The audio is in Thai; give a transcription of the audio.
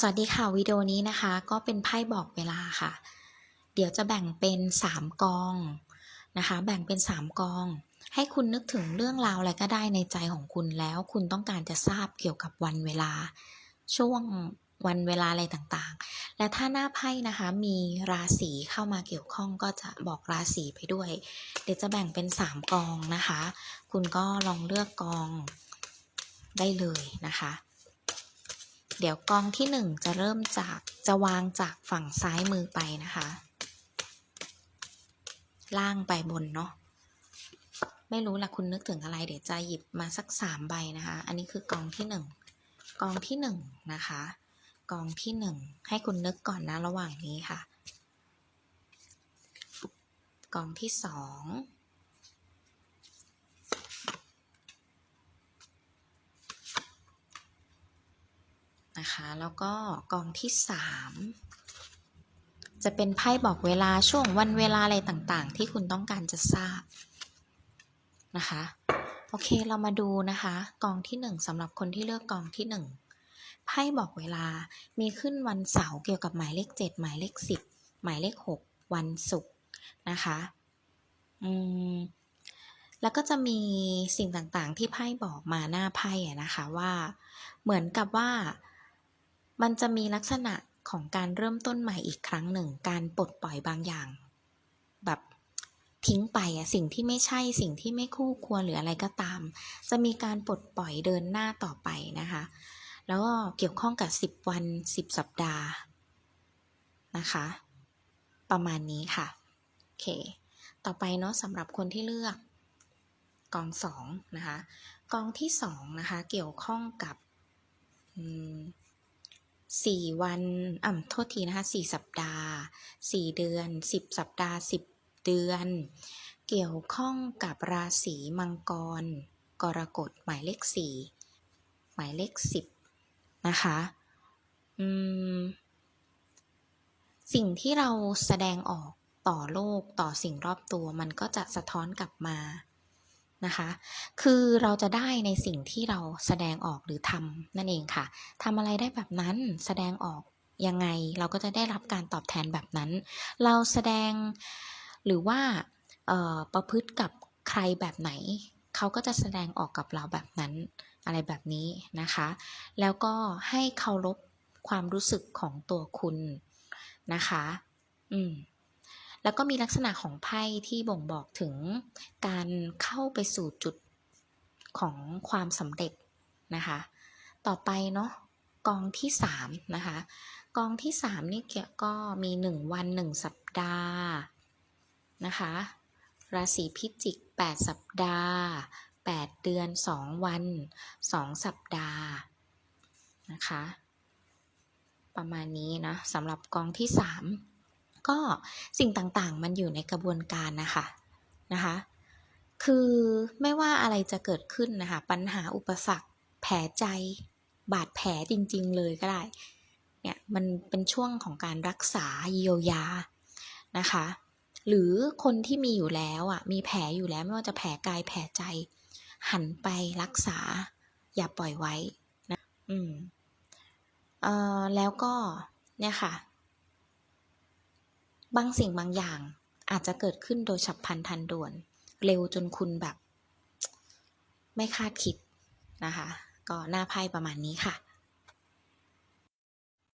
สวัสดีค่ะวิดีโอนี้นะคะ ก็เป็นไพ่บอกเวลาค่ะ เดี๋ยวจะแบ่งเป็น 3 กองนะคะ แบ่งเป็น 3 กอง ให้คุณนึกถึงเรื่องราวอะไรก็ได้ในใจของคุณแล้ว คุณต้องการจะทราบเกี่ยวกับวันเวลา ช่วงวันเวลาอะไรต่างๆ และถ้าหน้าไพ่นะคะมีราศีเข้ามาเกี่ยวข้องก็จะบอกราศีไปด้วย เดี๋ยวจะแบ่งเป็น 3 กองนะคะ คุณก็ลองเลือกกองได้เลยนะคะ เดี๋ยวกองที่หนึ่งจะเริ่มจากจะวางจากฝั่งซ้ายมือไปนะคะ ล่างไปบนเนาะไม่รู้ละคุณนึกถึงอะไร เดี๋ยวจะหยิบมาสักสามใบนะคะ อันนี้คือกองที่หนึ่งกองที่หนึ่งนะคะ กองที่หนึ่งให้คุณนึกก่อนนะระหว่างนี้ค่ะ กองที่สอง นะคะ แล้วก็กองที่สามจะเป็นไพ่บอกเวลาช่วงวันเวลาอะไรต่างๆ ที่คุณต้องการจะทราบนะคะ โอเคเรามาดูนะคะ กองที่หนึ่งสำหรับคนที่เลือกกองที่หนึ่งไพ่บอกเวลามีขึ้นวันเสาร์เกี่ยวกับหมายเลขเจ็ดหมายเลขสิบหมายเลขหกวันศุกร์นะคะอืมแล้วก็จะมีสิ่งต่างๆที่ไพ่บอกมาหน้าไพ่นะคะว่า เหมือนกับว่า มันจะมีลักษณะของการเริ่มต้นใหม่อีกครั้งหนึ่ง การปลดปล่อยบางอย่าง แบบทิ้งไปอะสิ่งที่ไม่ใช่สิ่งที่ไม่คู่ควรหรืออะไรก็ตาม จะมีการปลดปล่อยเดินหน้าต่อไปนะคะ แล้วก็เกี่ยวข้องกับ 10 วัน 10 สัปดาห์นะคะ ประมาณนี้ค่ะโอเค ต่อไปเนาะสำหรับคนที่เลือกกองสองนะคะ กองที่สองนะคะ เกี่ยวข้องกับ อืม สี่วันอ่าโทษทีนะคะสี่สัปดาห์สี่เดือนสิบสัปดาห์สิบเดือน เกี่ยวข้องกับราศีมังกร กรกฎหมายเลขสี่หมายเลขสิบนะคะอืมสิ่งที่เราแสดงออกต่อโลกต่อสิ่งรอบตัวมันก็จะสะท้อนกลับมา นะคะ คือเราจะได้ในสิ่งที่เราแสดงออกหรือทำนั่นเองค่ะทำอะไรได้แบบนั้นแสดงออกยังไงเราก็จะได้รับการตอบแทนแบบนั้น เราแสดงหรือว่าประพฤติกับใครแบบไหน เขาก็จะแสดงออกกับเราแบบนั้นอะไรแบบนี้นะคะ แล้วก็ให้เคารพความรู้สึกของตัวคุณนะคะ อืม แล้วก็มีลักษณะของไพ่ที่บ่งบอกถึงการเข้าไปสู่จุดของความสำเร็จนะคะ ต่อไปเนาะกองที่3นะคะกองที่3นี่เกี่ยวก็มี 1 วัน 1 สัปดาห์นะคะราศีพิจิก 8 สัปดาห์ 8 เดือน 2 วัน 2 สัปดาห์นะคะ ประมาณนี้นะสำหรับกองที่ 3 ก็สิ่งต่างๆ มันอยู่ในกระบวนการนะคะนะคะ คือไม่ว่าอะไรจะเกิดขึ้นนะคะ ปัญหาอุปสรรค แผลใจ บาดแผลจริง ๆ เลยก็ได้ เนี่ยมันเป็นช่วงของการรักษาเยียวยานะคะ หรือคนที่มีอยู่แล้วอะมีแผลอยู่แล้วไม่ว่าจะแผลกายแผลใจ หันไปรักษา อย่าปล่อยไว้นะอืมเอ่อแล้วก็เนี่ยค่ะ บางสิ่งบางอย่างอาจจะเกิดขึ้นโดยฉับพลันทันด่วน เร็วจนคุณแบบ ไม่คาดคิดนะคะ ก็หน้าไพ่ประมาณนี้ค่ะ